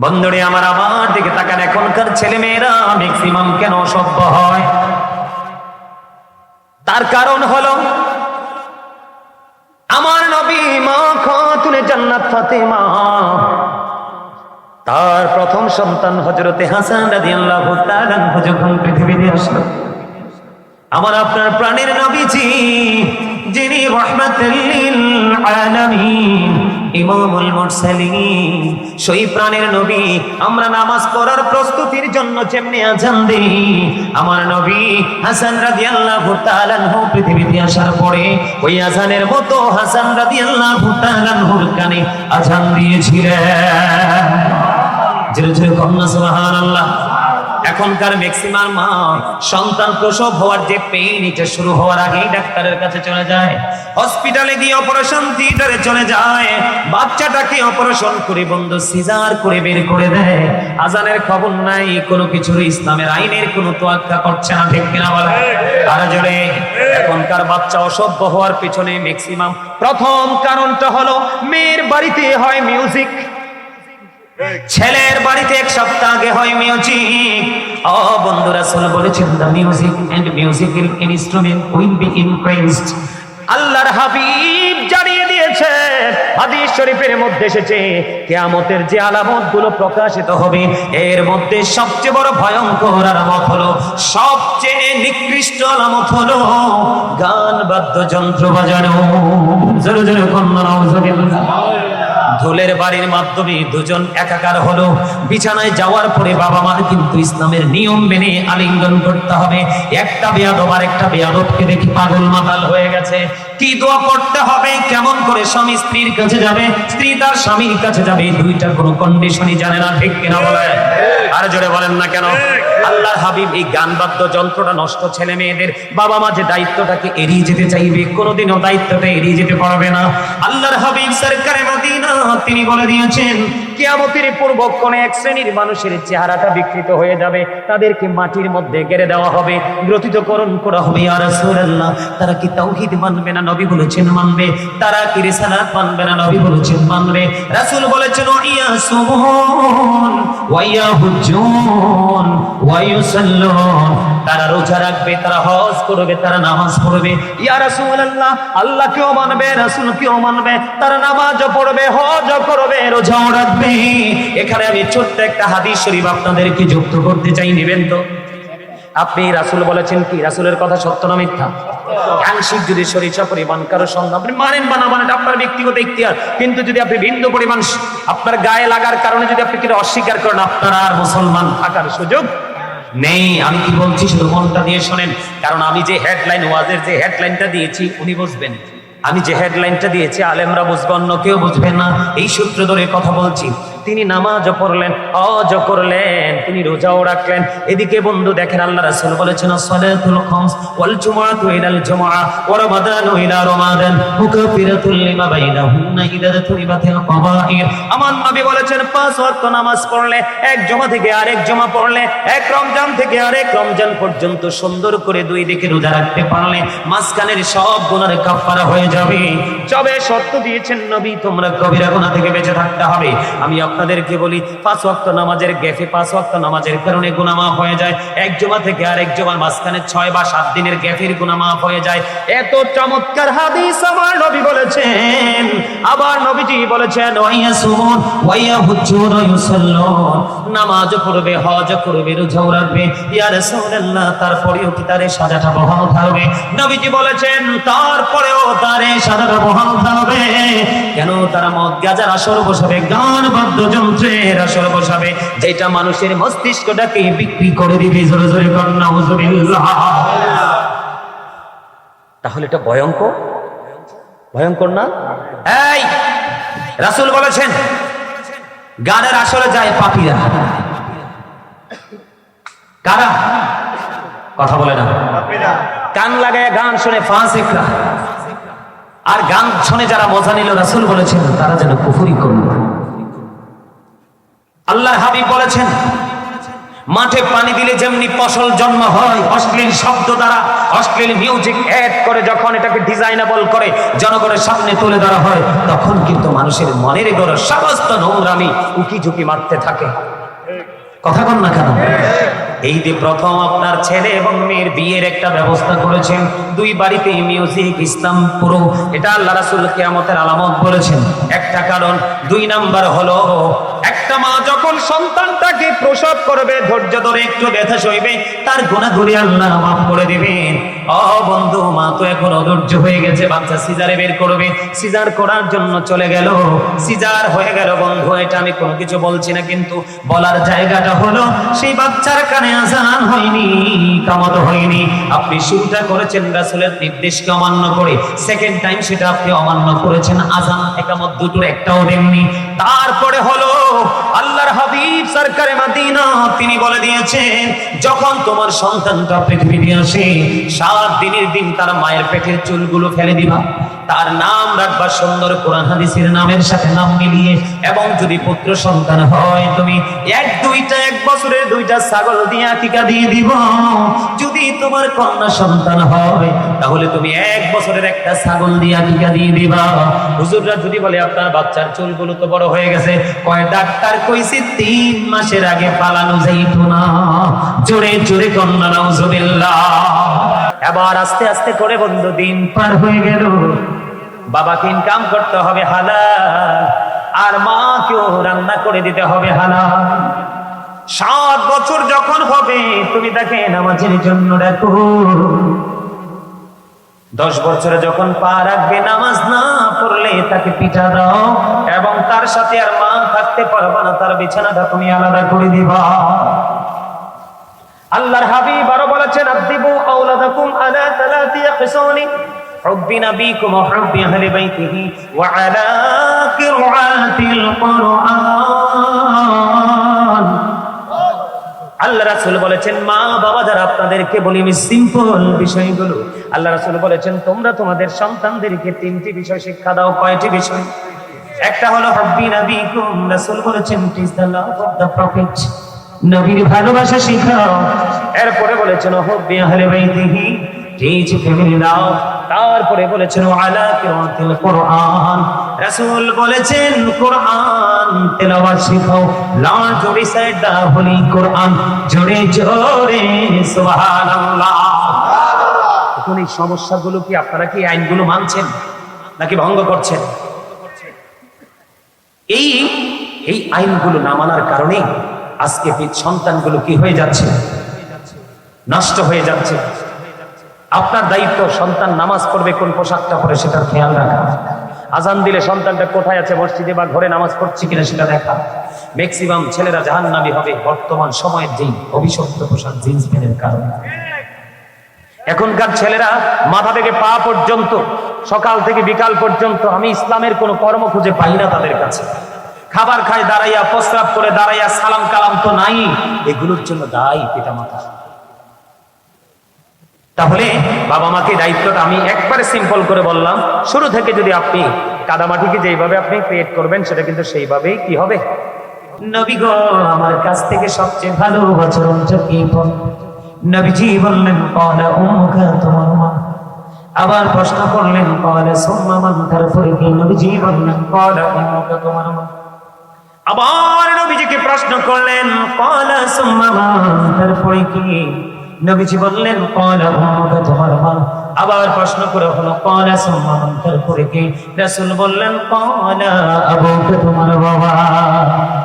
বন্ধুরে, আমার আমার দিকে তাকান। এখনকার ছেলে মেয়েরা ম্যাক্সিমাম কেন অসভ্য হয়? তার কারণ হলো, আমার নবী মা খাতুনে জান্নাত ফাতেমা। তার প্রথম সন্তান হজরতে হাসান রাদিয়াল্লাহু তাআলা যখন পৃথিবীতে আসলো। আমার আপনার প্রাণের নবীজি, যিনি রহমাতুল্লিল আলামিন। ইমামুল মুরসালিন। সেই প্রাণের নবী, আমরা নামাজ পড়ার প্রস্তুতির জন্য যেমনি আজান দিই, আমার নবী হাসান রাদিয়াল্লাহু তাআলা আনহু পৃথিবীতে আসার পরে ওই আজানের মতো হাসান রাদিয়াল্লাহু তাআলা আনহুর কানে আজান দিয়েছিলেন। জোরে জোরে কন্যা সুবহানাল্লাহ। এখনকার ম্যাক্সিমাম মা সন্তান প্রসব হওয়ার যে পেইন এটা শুরু হওয়ার আগেই ডাক্তারের কাছে চলে যায়। হসপিটালে গিয়ে অপারেশন থিয়েটারে চলে যায়। বাচ্চাটাকে অপারেশন করে বন্ধ সিজার করে বের করে দেয়। আজানের খবর নাই, কোনো কিছুর ইসলামের আইনের কোনো তোয়াক্কা করছে না, ঠিক কিনা বলে? আর জোরে, এখনকার বাচ্চা অসভ্য হওয়ার পিছনে ম্যাক্সিমাম প্রথম কারণটা হলো, মেয়ের বাড়িতে হয় মিউজিক ছেলের বাড়িতে এক সপ্তাহ আগে হয় মিউজিক ও বন্ধুরা সোল বলেছেন the music and musical instrument will be increased আল্লাহর হাবিব জানিয়ে দিয়েছে, হাদিস শরীফের মধ্যে এসেছে, কিয়ামতের যে আলামতগুলো প্রকাশিত হবে, এর মধ্যে সবচেয়ে বড় ভয়ঙ্কর আলামত হলো, সবচেয়ে নিকৃষ্ট আলামত হলো গান বাদ্যযন্ত্র বাজানো। জোরে জোরে কন্যা ঢোলের বাড়ির মাধ্যমে দুজন একাকার হলো। বিছানায় যাওয়ার পরে বাবা মার কিন্তু ইসলামের নিয়ম মেনে আলিঙ্গন করতে হবে। একটা বেয়াদব আর একটা বেয়াদবকে দেখি পাগল মাতাল হয়ে গেছে। কি দোয়া করতে হবে? কেমন করে স্বামী স্ত্রীর কাছে যাবে? স্ত্রী তার স্বামীর কাছে যাবে। দুইটা কোনো কন্ডিশনই জানে না, ঠিক কিনা বলে? আর জোরে বলেন না কেন? আল্লাহর হাবিব এই গান বাদ্য যন্ত্রটা নষ্ট ছেলে মেয়েদের বাবা মা যে দায়িত্বটাকে এড়িয়ে যেতে চাইবে, কোনোদিনও দায়িত্বটা এড়িয়ে যেতে পারবে না। আল্লাহর হাবিব সরকারে মদিনা, তিনি বলে দিয়েছেন কিয়ামতের পূর্বক্ষণে এক শ্রেণির মানুষের চেহারাটা বিকৃত হয়ে যাবে। তাদেরকে মাটির মধ্যে গেড়ে দেওয়া হবে। গ্রথিতকরণ করা হবে আর রাসূলুল্লাহ। তারা কি তাওহীদ মানবে না নবী বলেছেন মানবে? তারা কি রিসালাত মানবে না নবী বলেছেন মানবে? রাসূল বলেছেন ইয়া সুবহান ওয়া হুজুন ওয়া ইউসাল্লুন তারা রোজা রাখবে, তারা হজ করবে, তারা নামাজ পড়বে। ইয়া রাসূলুল্লাহ, আল্লাহ কেও মানবে, রাসূল কেও মানবে, তারা নামাজও পড়বে, হজও করবে, রোজাও রাখবে। এখানে আমি ছোট্ট একটা হাদিস শরীফ আপনাদেরকে যুক্ত করতে চাই, নেবেন তো? আপনি রাসূল বলেছেন কি? রাসূলের কথা সত্য না মিথ্যা? আংশিক যদি সরিষা পরিমাণ কারও সন্ধ্যা আপনি মানেন বা না মানেন আপনার ব্যক্তিগত ইখতিয়ার। কিন্তু যদি আপনি বিন্দু পরিমাণ, আপনার গায়ে লাগার কারণে যদি আপনি কিনা অস্বীকার করেন, আপনার আর মুসলমান থাকার সুযোগ নেই, আমি কি বলছি? শুধু মনটা দিয়ে শোনেন। কারণ আমি যে হেডলাইন ওয়াজের যে হেডলাইনটা দিয়েছি, উনি বুঝবেন আমি যে হেডলাইনটা দিয়েছি, আলেমরা বুঝবে, অন্য কেউ বুঝবে না। এই সূত্র ধরে কথা বলছি। তিনি নামাজও পড়লেন হজ করলেন, তিনি রোজাও রাখলেন। এদিকে বন্ধু দেখেন আল্লাহ রাসূল বলেছেন, সালাতুল খামস ওয়াল জুমআতু জুমআ ওয়া রমাদানু মুকাফিরাতুল লিমা বাইনাহুন্না তুরিবাতিল আমার নবী বলেছেন, পাঁচ ওয়াক্ত নামাজ পড়লে, এক জমা থেকে আরেক জমা পড়লে, এক রমজান থেকে আরেক রমজান পর্যন্ত সুন্দর করে দুই দিকে রোজা রাখতে পারলে মাঝখানের সব গুনার কাফারা হয়ে যাবে। তবে শর্ত দিয়েছেন নবী, তোমরা কবিরা গুনাহ থেকে বেঁচে থাকতে হবে। আমি আপনাদেরকে বলি, পাঁচ ওয়াক্ত নামাজের গ্যাফে পাঁচ ওয়াক্ত নামাজের কারণে গুনাহ মাফ হয়ে যায়। এক জমা থেকে আরেক জমার মাঝখানে ছয় বা সাত দিনের গ্যাফের গুনাহ মাফ হয়ে যায়। এত চমৎকার হাদিস আমার নবী বলেছেন, আবার নবীজি বলেছেন ওয়াইয়া সুমুন ওয়াইয়া ওয়া ইউসাল্লুন নামাজ পড়বে, হজ করবে রোজাও রাখবে। ইয়া রাসূলুল্লাহ, তারপরেও কি তারে সাজাটা বহাল থাকবে নবীজি বলেছেন, তারপরেও তারে সাজাটা বহাল থাকবে কেন তারা মদ গাজার আসর বসাবে, গান বাদ্যযন্ত্রের আসর বসাবে। যেটা মানুষের মস্তিষ্কটাকে বিক্রি করে দিবে জোরে জোরে কন্যা হুজুবিল্লাহ তাহলে এটা ভয়ঙ্কর? ভয়ঙ্কর না? এই বলেছেন, গানের আসরে যায় কারা? কথা বলে না। কান লাগায় গান শুনে আর গান শুনে যারা মজা নিল, রাসূল বলেছেন, তারা যেন করল। আল্লাহর হাবিব বলেছেন, মাঠে পানি দিলে যেমনি ফসল জন্ম হয়, অশ্লীল শব্দ দ্বারা, অশ্লীল মিউজিক অ্যাড করে যখন এটাকে ডিজাইনেবল করে, জনগণের সামনে তুলে ধরা হয়, তখন কিন্তু মানুষের মনের গড় সমস্ত নোংরামি উকি ঝুঁকি মারতে থাকে। কথা বল না কেন? এই যে প্রথম আপনার ছেলে এবং মেয়ের বিয়ের একটা ব্যবস্থা করেছেন, দুই বাড়িতে মিউজিক ইসলাম পুরো, এটা আল্লাহ রাসুল কিয়ামতের আলামত বলেছেন। একটা কারণ, দুই নাম্বার হলো একটা মা যখন সন্তানটাকে প্রসব করবে, ধৈর্য ধরে একটু ব্যথা সইবে, তার গুণাগুলি আল্লাহ মাফ করে দিবেন। ও বন্ধু, মা তো এখন অধৈর্য হয়ে গেছে, বাচ্চা সিজারে বের করবে। সিজার করার জন্য চলে গেল। সিজার হয়ে গেল, বন্ধু, এটা আমি কোনো কিছু বলছি না, কিন্তু বলার জায়গাটা হলো, সেই বাচ্চার কানে আজান হয়নি, কামত হয়নি। আপনি শুরুটা করেছেন রাসূলের নির্দেশকে অমান্য করে। সেকেন্ড টাইম সেটা আপনি অমান্য করেছেন, আজান একামত দুটোর একটাও দেননি। তারপরে হলো। আল্লাহর হাবিব সরকারে মাদিনা, তিনি বলে দিয়েছেন, যখন তোমার সন্তানটা পৃথিবীতে আসে, সাত দিনের দিন তার মায়ের পেটের চুলগুলো ফেলে দিবা। তার নাম রাখবা সুন্দর কোরআন হাদিসের নামের সাথে নাম মিলিয়ে, এবং যদি পুত্র সন্তান হয়, তুমি এক, দুইটা, এক বছরের দুইটা ছাগল দিয়ে টিকা দিয়ে দিব। যদি তোমার কন্যা সন্তান হয় তাহলে তুমি এক বছরের একটা ছাগল দিয়ে টিকা দিয়ে দিবা। হুজুররা যদি বলে, আপনার বাচ্চার চুলগুলো তো বড় হয়ে গেছে। কয়, ডাক্তার কইছে তিন মাসের আগে পালানো যাইতো না। জোরে জোরে কন্যা, নাউজুবিল্লাহ। এবার আস্তে আস্তে করে বন্ধু, দিন পার হয়ে গেল। বাবাকে ইনকাম করতে হবে হালাল। আর মা মাকেও রান্না করে দিতে হবে হালাল। সাত বছর যখন হবে, তুমি তাকে নামাজের জন্য ডাকো দশ বছরে যখন পা রাখবে, নামাজ না পড়লে তাকে পিঠা দাও এবং তার সাথে আর মা থাকতে পারব না, তার বিছানাটা তুমি আলাদা করে দিবা। আল্লাহর হাবি বারো বলেছেন আদিবু আওলাদাকুম আলা তালাতি খিসানি হুব্বি নাবিকুম ওয়া হুব্বি আহলি বাইতিহি ওয়া আলা কুরআন। আল্লাহ রাসুল বলেছেন, মা বাবা যারা আপনাদেরকে বলি, আমি সিম্পল বিষয়গুলো। আল্লাহ রাসুল বলেছেন, তোমরা তোমাদের সন্তানদেরকে তিনটি বিষয় শিক্ষা দাও, কয়টি বিষয়? একটা হলো হব্বি নবীকুম রাসূল বলেছেন টিজ লাভ অফ প্রফেট নবীর ভালোবাসা শিখাও। এরপরে বলেছেন হব্বি আহলে বাইতিহি লাভ তারপরে বলেছেন, আলা কিরাতিল কোরআন রাসূল বলেছেন, কোরআন তেলাওয়াত শিখাও। লা to recite the holy Quran. জোরে জোরে সুবহানাল্লাহ। এখন এই সমস্যাগুলো কি আপনারা কি আইনগুলো মানছেন, নাকি ভঙ্গ করছেন? এই এই আইনগুলো না মানার কারণে আজকে সন্তানগুলো কি হয়ে যাচ্ছে? নষ্ট হয়ে যাচ্ছে। আপনার দায়িত্ব সন্তান নামাজ পড়বে কোন পোশাকটা পরে সেটার খেয়াল রাখা। আজান দিলে সন্তানটা কোথায় আছে? মসজিদে বা ঘরে নামাজ পড়ছে কিনা সেটা দেখা। ম্যাক্সিমাম ছেলেরা জাহান্নামী হবে। বর্তমান সময়ের যেই অভিশপ্ত পোশাক, জিন্স প্যান্টের কারণে। এখনকার ছেলেরা মাথা থেকে পা পর্যন্ত, সকাল থেকে বিকাল পর্যন্ত আমি ইসলামের কোনো কর্ম খুঁজে পাই না তাদের কাছে। খাবার খায়, দাঁড়াইয়া প্রস্রাব করে, দাঁড়াইয়া সালাম কালাম তো নাই। এগুলোর জন্য দায়ী পিতা মাতা তাহলে বাবা মাকে দায়িত্বটা আমি একবারে সিম্পল করে বললাম। শুরু থেকে যদি আপনি কাদামাটিকে যেইভাবে আপনি ক্রিয়েট করবেন, সেটা কিন্তু সেইভাবেই কি হবে? নবী আমার কাছ থেকে সবচেয়ে ভালো আচরণটা কি নবীজি বললেন, কলা উম্মুকা তোমার মা। আবার প্রশ্ন করলেন, কলা সুম্মা মান তারপরে কি? নবীজি বললেন, কলা উম্মুকা তোমার মা। আবার নবীজিকে প্রশ্ন করলেন, কলা সুম্মা মান তারপরে কি? নবীজি বললেন, কলা উম্মুকা তোমার মা। আবার প্রশ্ন করে হলো, কলা সুম্মা মান তারপরে কি? রাসূল বললেন, কলা আবুকা, তোমার বাবা।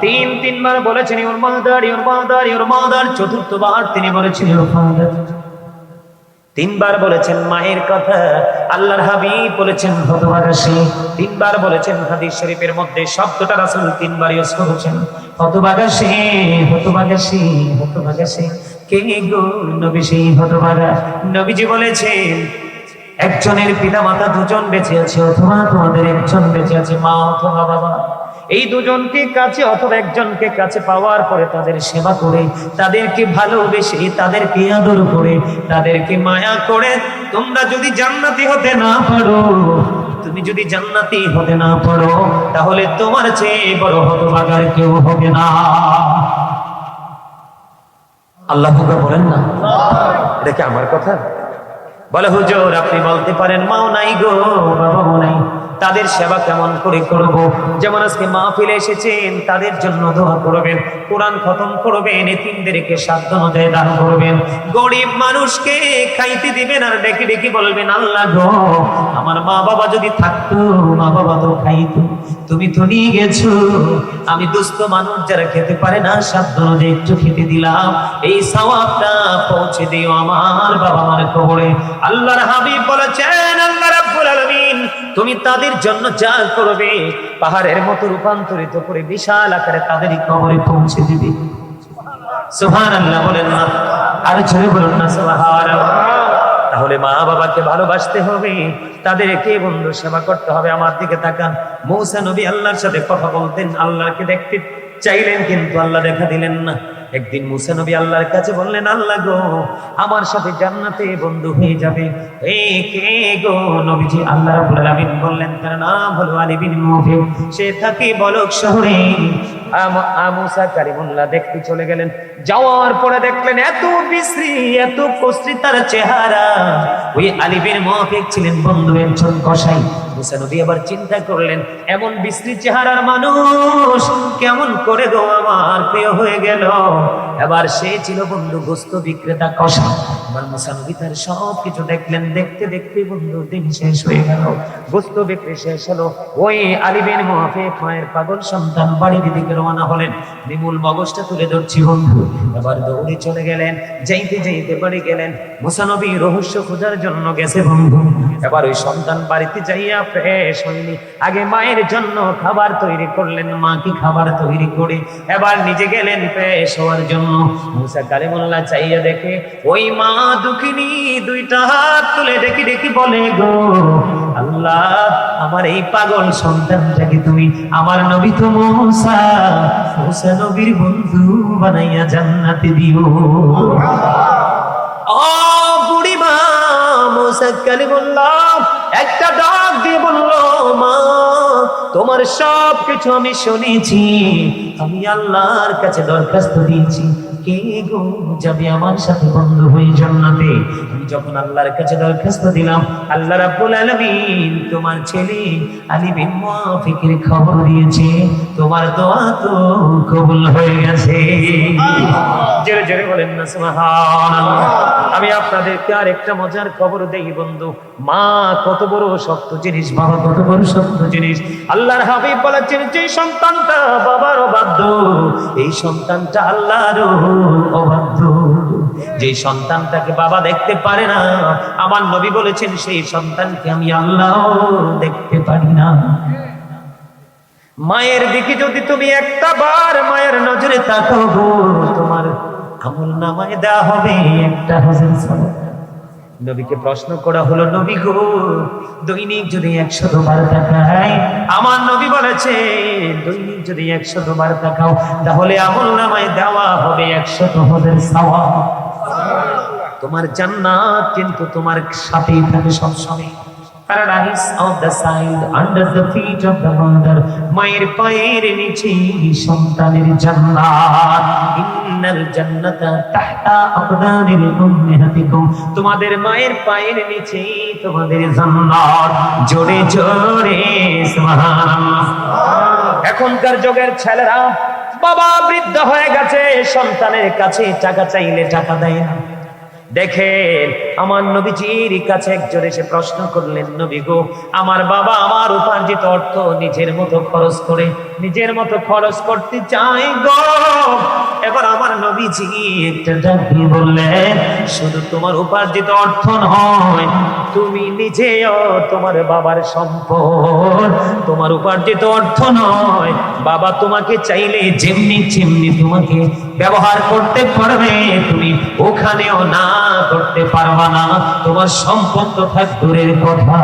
তিন, তিনবার বলেছেন, your mother your mother your mother. চতুর্থবার তিনি বলেছেন, ইউর ফাদার। তিনবার বলেছেন, মায়ের কথা। আল্লাহর হাবিব বলেছেন হতবাগাসী তিনবার বলেছেন, হাদিস শরীফের মধ্যে শব্দটা রাসূল তিনবার ইউজ করেছেন। হতবাগাসী হতবাগাসী হতবাগাসী কে গো নবী সেই হতবাগা নবীজি বলেছেন, একজনের পিতা মাতা দুজন বেঁচে আছে, অথবা তোমাদের একজন বেঁচে আছে, মা অথবা বাবা। এই দুজনকে কাছে অথবা একজনকে কাছে পাওয়ার পরে তাদের সেবা করে, তাদেরকে ভালোবেসে, তাদেরকে আদর করে, তাদেরকে মায়া করে। তোমরা যদি জান্নাতি হতে না পারো, তুমি যদি জান্নাতি হতে না পারো, তাহলে তোমার চেয়ে বড় হতভাগার কেউ হবে না। আল্লাহ বলেন না। এটা কি আমার কথা? বলে, হুজুর, আপনি বলতে পারেন, মাও নাই গো, বাবাও নাই। তাদের সেবা কেমন করে করব? যেমন আজকে মাহফিলে এসেছেন, তাদের জন্য দোয়া করবেন, কোরআন খতম করবেন, এতিমদেরকে সাধ্য অনুযায়ী দান করবেন। গরিব মানুষকে খাইতে দিবেন আর ডেকে ডেকে বলবেন, আল্লাহ গো, আমার মা বাবা যদি থাকতো মা বাবা তো খাইতো। তুমি তো নিয়ে গেছো। আমি দুস্থ মানুষ যারা খেতে পারে না, সাধ্য অনুযায়ী একটু খেতে দিলাম। এই সওয়াবটা পৌঁছে দিও আমার বাবা মার কবরে। আল্লাহর হাবিব বলেছেন তুমি তাদের জন্য যা করবে, পাহাড়ের মতো রূপান্তরিত করে বিশাল আকারে তাদেরই কবরে পৌঁছে দিবে। সুবহানাল্লাহ বলেন না। আর জোরে বলুন না, সুবহানাল্লাহ। তাহলে মা বাবাকে ভালোবাসতে হবে, তাদেরকে বন্ধু সেবা করতে হবে। আমার দিকে তাকান। মৌসা নবী আল্লাহর সাথে কথা বলতেন, আল্লাহকে দেখতে চাইলেন, কিন্তু আল্লাহ দেখা দিলেন না। একদিন মুসা নবী আল্লাহর কাছে বললেন, আল্লাহ গো, আমার সাথে জান্নাতে বন্ধু হয়ে যাবে। এ কে গো? নবীজি আল্লাহ রাব্বুল আলামিন বললেন, তার নাম হলো আলী বিন মুফি সে থাকে বলক শহরে। আম- আমুসা কারিমুল্লাহ দেখতে চলে গেলেন। যাওয়ার পরে দেখলেন, এত বিশ্রী, এত কষ্টি তার চেহারা। ওই আলী বিন মুফি ছিলেন বন্ধু একজন কসাই। মুসা নবী আবার চিন্তা করলেন, এমন বিশ্রী চেহারার মানুষ কেমন করে গো আমার প্রিয় হয়ে গেল? এবার সে ছিল বন্ধু গোস্ত বিক্রেতা কষা এবার তার সব কিছু দেখলেন, দেখতে দেখতে বন্ধু দিন শেষ হয়ে গেল। গোস্ত বিক্রি শেষ হলো। ওই আলিবেন মহাফেক মায়ের পাগল সন্তান বাড়ির দিকে রওনা হলেন। বিমূল মগজটা তুলে ধরছি, বন্ধু। এবার দৌড়ে চলে গেলেন, যাইতে যাইতে বাড়ি গেলেন। মুসানবী রহস্য খোঁজার জন্য গেছে, বন্ধু। এবার ওই সন্তান বাড়িতে যাইয়া ফ্রেশ হয়নি আগে মায়ের জন্য খাবার তৈরি করলেন, মা কি খাবার তৈরি করে? এবার নিজে গেলেন ফ্রেশ হওয়ার জন্য। মুসা কালিমুল্লাহ চাইয়া দেখে, ওই মা দুঃখিনী দুইটা হাত তুলে দেখি দেখি বলে, গো আল্লাহ, আমার এই পাগল সন্তানটাকে তুমি? আমার নবী তো মুসা। মুসা নবীর বন্ধু বানাইয়া জান্নাতে দিও। বুড়িমা মুসা কালিমুল্লাহ একটা ডাক দিয়ে বলল মা তোমার সব কিছু আমি শুনেছি। আমি আল্লাহর কাছে দরখাস্ত দিয়েছি। কে গো যাবে আমার সাথে বন্ধু হয়ে জান্নাতে? আমি যখন আল্লাহর কাছে দরখাস্ত দিলাম আল্লাহ রাব্বুল আলামিন তোমার ছেলে আলী বিন মুআফিকের খবর দিয়েছে। তোমার দোয়া তো কবুল হয়ে গেছে। জোরে জোরে বলেন না সুবহানাল্লাহ। আমি আপনাদেরকে আর একটা মজার খবর দেই বন্ধু। মা কত বড় শক্ত জিনিস বাবা কত বড় শক্ত জিনিস। আল্লাহর হাবিব বলেছেন, যে সন্তানটা বাবার অবাধ্য, এই সন্তানটা আল্লাহর অবাধ্য যে সন্তানটাকে বাবা দেখতে পারে না, আমার নবী বলেছেন, সেই সন্তানকে আমি আল্লাহ দেখতে পারি না মায়ের দিকে যদি তুমি একটা বার মায়ের নজরে তাকাও তোমার আমল নামায় দেওয়া হবে একটা হাজার সওয়াব। নবীকে প্রশ্ন করা হলো নবী গো দৈনিক যদি একশো দুবার তাকাই আমার নবী বলেছে দৈনিক যদি একশো বার দেখাও তাহলে আমল নামায় দেওয়া হবে একশো দুহদের সাওয়া তোমার জান্নাত কিন্তু তোমার সাথেই থাকে সবসময়। Paradise of the side, under the feet of the mother. মায়ের পায়ের নিচে সন্তানের জান্নাত। ইন্নাল জান্নাতা তাহতা আকদারিল উম্মাহাতিকুম। তোমাদের মায়ের পায়ের নিচে তোমাদের জান্নাত। জোরে জোরে, সুবহানাল্লাহ। এখনকার যুগের ছেলেরা বাবা বৃদ্ধ হয়ে গেছে, সন্তানের কাছে টাকা চাইলে টাকা দেয় না। দেখেন, আমার নবীজির কাছে একজন এসে প্রশ্ন করলেন, নবী গো, আমার বাবা আমার উপার্জিত অর্থ নিজের মতো খরচ করে, নিজের মতো খরচ করতে চাই গো। এবার আমার নবীজি একটা ডাক বললেন, শুধু তোমার উপার্জিত অর্থ নয়, তুমি নিজেও তোমার বাবার সম্পদ, তোমার উপার্জিত অর্থ নয়। বাবা তোমাকে চাইলে যেমনি যেমনি তোমাকে ব্যবহার করতে পারবে, তুমি ওখানেও না করতে পারবা না। তোমার সম্পদ তো থাক দূরের কথা।